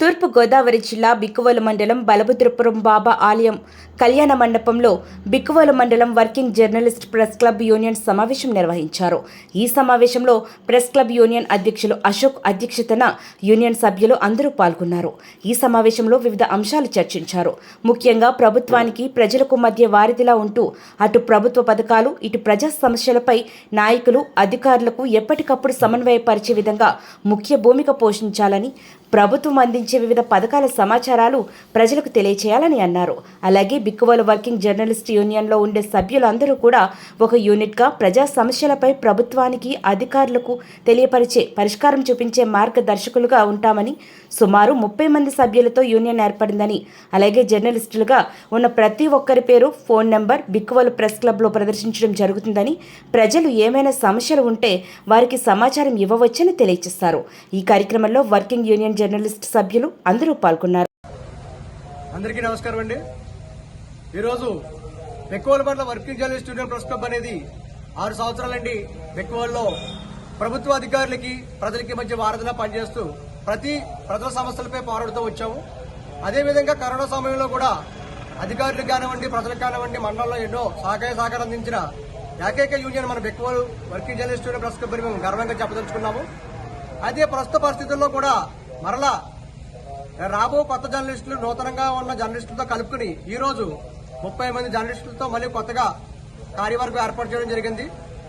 తూర్పు గోదావరి జిల్లా బిక్కువోలు మండలం బలభద్రపురం బాబా ఆలయం కళ్యాణ మండపంలో బిక్కువోలు మండలం working journalist press club union సమావేశం నిర్వహించారు. ఈ సమావేశంలో ప్రెస్ క్లబ్ యూనియన్ అధ్యక్షులు అశోక్ అధ్యక్షతన యూనియన్ సభ్యులు అందరూ పాల్గొన్నారు. ఈ సమావేశంలో వివిధ అంశాలు చర్చించారు. ముఖ్యంగా ప్రభుత్వానికి ప్రజలకు మధ్య వారిదిలా ఉంటూ అటు ప్రభుత్వ పథకాలు ఇటు ప్రజా సమస్యలపై నాయకులు అధికారులకు ఎప్పటికప్పుడు సమన్వయపరిచే విధంగా ముఖ్య భూమిక పోషించాలని ప్రభుత్వం అందించే వివిధ పథకాల సమాచారాలు ప్రజలకు తెలియచేయాలని అన్నారు. అలాగే బిక్కువల వర్కింగ్ జర్నలిస్ట్ యూనియన్లో ఉండే సభ్యులందరూ కూడా ఒక యూనిట్గా ప్రజా సమస్యలపై ప్రభుత్వానికి అధికారులకు తెలియపరిచే పరిష్కారం చూపించే మార్గదర్శకులుగా ఉంటామని సుమారు ముప్పై మంది సభ్యులతో యూనియన్ ఏర్పడిందని అలాగే జర్నలిస్టులుగా ఉన్న ప్రతి ఒక్కరి పేరు ఫోన్ నెంబర్ బిక్కువలు ప్రెస్ క్లబ్లో ప్రదర్శించడం జరుగుతుందని ప్రజలు ఏమైనా సమస్యలు ఉంటే వారికి సమాచారం ఇవ్వవచ్చని తెలియజేస్తారు ఈ కార్యక్రమంలో వర్కింగ్ యూనియన్ జర్నలిస్ట్ సభ్యులు అందరూ పాల్గొన్నారు. అందరికీ నమస్కారం అండి. ఈరోజు Bekkuvalapatla working journalist union press club అనేది ఆరు సంవత్సరాలండి బెక్కువల్లో ప్రభుత్వ అధికారులకి ప్రజలకి మధ్య వారధిలా పనిచేస్తూ ప్రతి ప్రజల సమస్యలపై పోరాడుతూ వచ్చాము. అదేవిధంగా కరోనా సమయంలో కూడా అధికారులకు కానివ్వండి ప్రజలకు కానివ్వండి మండలంలో ఎన్నో సహకార సహకారం అందించిన ఏకైక యూనియన్ మన Bekkuvalu working journalist union press club అని మేము గర్వంగా చెప్పదలుచుకున్నాము. అదే ప్రస్తుత పరిస్థితుల్లో కూడా మరలా రాబో కొత్త జర్నలిస్టులు నూతనంగా ఉన్న జర్నలిస్టులతో కలుపుకుని ఈ రోజు ముప్పై మంది జర్నలిస్టులతో మళ్ళీ కొత్తగా కార్యవర్గం ఏర్పాటు చేయడం జరిగింది.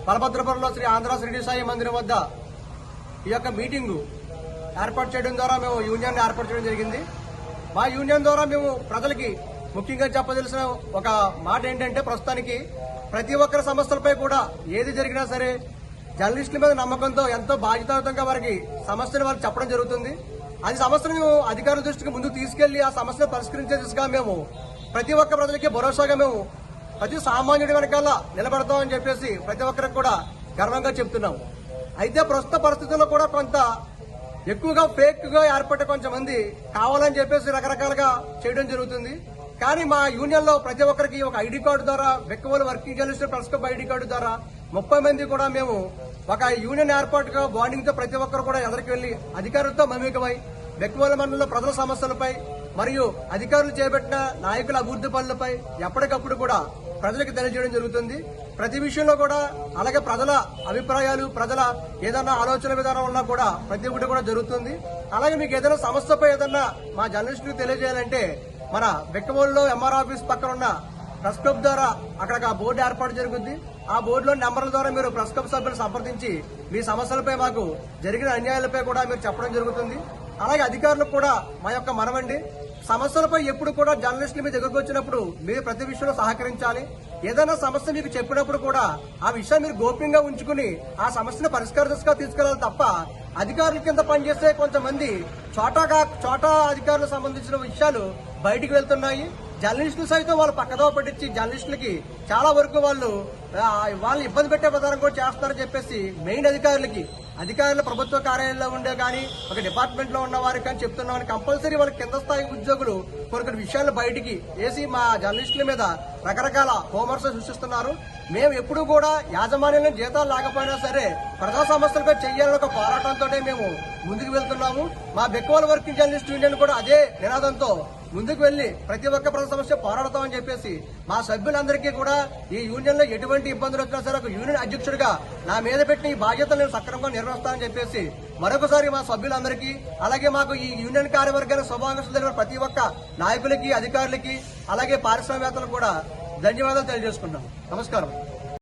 బలభద్రపురంలో శ్రీ ఆంధ్ర శ్రీడి సాయి మందిరం వద్ద ఈ యొక్క మీటింగు ఏర్పాటు చేయడం ద్వారా మేము యూనియన్ ఏర్పాటు చేయడం జరిగింది. మా యూనియన్ ద్వారా మేము ప్రజలకి ముఖ్యంగా చెప్పదలసిన ఒక మాట ఏంటంటే ప్రస్తుతానికి ప్రతి ఒక్కరి సమస్యలపై కూడా ఏది జరిగినా సరే జర్నలిస్టుల మీద నమ్మకంతో ఎంతో బాధ్యతాయుతంగా వారికి సమస్యను వారికి చెప్పడం జరుగుతుంది. అది సమస్యను మేము అధికారుల దృష్టికి ముందుకు తీసుకెళ్ళి ఆ సమస్యను పరిష్కరించే దిశగా మేము ప్రతి ఒక్క ప్రజలకి భరోసాగా మేము ప్రతి సామాన్యుడి వెనకాల నిలబడతామని చెప్పేసి ప్రతి ఒక్కరికి కూడా గర్వంగా చెప్తున్నాము. అయితే ప్రస్తుత పరిస్థితుల్లో కూడా కొంత ఎక్కువగా ఫేక్గా ఏర్పడే కొంతమంది కావాలని చెప్పేసి రకరకాలుగా చేయడం జరుగుతుంది. కానీ మా యూనియన్లో ప్రతి ఒక్కరికి ఒక ఐడి కార్డు ద్వారా Bekkavolu working journalist press club ID card ద్వారా ముప్పై మంది కూడా మేము ఒక యూనియన్ ఏర్పాటుగా బాండింగ్తో ప్రతి ఒక్కరు కూడా ఎదరికి వెళ్ళి అధికారులతో మమేకమై బెక్కవోల మండలంలో ప్రజల సమస్యలపై మరియు అధికారులు చేపట్టిన నాయకుల అభివృద్ధి పనులపై ఎప్పటికప్పుడు కూడా ప్రజలకు తెలియజేయడం జరుగుతుంది. ప్రతి విషయంలో కూడా అలాగే ప్రజల అభిప్రాయాలు ప్రజల ఏదైనా ఆలోచన విధానం ఉన్నా కూడా ప్రతి ఒక్కటి కూడా జరుగుతుంది. అలాగే మీకు ఏదైనా సమస్యపై ఏదైనా మా జర్నలిస్టులకు తెలియజేయాలంటే మన బెక్కబోల్లో ఎంఆర్ ఆఫీస్ పక్కన ఉన్న ప్రెస్ క్లబ్ ద్వారా అక్కడ ఒక బోర్డు ఏర్పాటు జరుగుతుంది ఆ బోర్డులో నెంబర్ల ద్వారా మీరు ప్రెస్ క్లబ్ సభ్యులు సంప్రదించి మీ సమస్యలపై మాకు జరిగిన అన్యాయాలపై కూడా మీరు చెప్పడం జరుగుతుంది. అలాగే అధికారులకు కూడా మా యొక్క మనవండి. సమస్యలపై ఎప్పుడు కూడా జర్నలిస్టుల మీద దగ్గరకు వచ్చినప్పుడు మీరు ప్రతి విషయంలో సహకరించాలి. ఏదైనా సమస్య మీకు చెప్పినప్పుడు కూడా ఆ విషయం మీరు గోప్యంగా ఉంచుకుని ఆ సమస్యను పరిష్కార దశగా తీసుకెళ్ళాలి తప్ప అధికారుల కింద పనిచేసే కొంతమంది చోటాగా చోటా అధికారులకు సంబంధించిన విషయాలు బయటికి వెళ్తున్నాయి. జర్నలిస్టులు సైతం వాళ్ళు పక్కదో పట్టించి జర్నలిస్టులకి చాలా వరకు వాళ్ళు వాళ్ళని ఇబ్బంది పెట్టే ప్రధానం కూడా చేస్తారని చెప్పేసి మెయిన్ అధికారులకి అధికారులు ప్రభుత్వ కార్యాలయంలో ఉండే కానీ ఒక డిపార్ట్మెంట్లో ఉన్న వారికి కానీ చెప్తున్నామని కంపల్సరీ వాళ్ళ కింద స్థాయి ఉద్యోగులు కొన్ని కొన్ని విషయాలు బయటికి వేసి మా జర్నలిస్టుల మీద రకరకాల హోంవర్క్స్ సృష్టిస్తున్నారు. మేము ఎప్పుడు కూడా యాజమాన్యంలో జీతాలు లేకపోయినా సరే ప్రజా సమస్యలపై చేయాలని ఒక పోరాటంతో మేము ముందుకు వెళ్తున్నాము. మా బెక్కువల వర్కింగ్ జర్నలిస్ట్ యూనియన్ కూడా అదే నినాదంతో ముందుకు వెళ్ళి ప్రతి ఒక్క ప్రజల సమస్య పోరాడతామని చెప్పేసి మా సభ్యులందరికీ కూడా ఈ యూనియన్లో ఎటువంటి ఇబ్బందులు వచ్చినా సరే ఒక యూనియన్ అధ్యక్షుడిగా నా మీద పెట్టిన ఈ బాధ్యతలు నేను సక్రమంగా నిర్వహిస్తానని చెప్పేసి మరొకసారి మా సభ్యులందరికీ అలాగే మాకు ఈ యూనియన్ కార్యవర్గానికి శుభాకాంక్షలు తెలిపిన ప్రతి ఒక్క నాయకులకి అధికారులకి అలాగే పారిశ్రామికవేత్తలకు కూడా ధన్యవాదాలు తెలియజేసుకుంటాం నమస్కారం.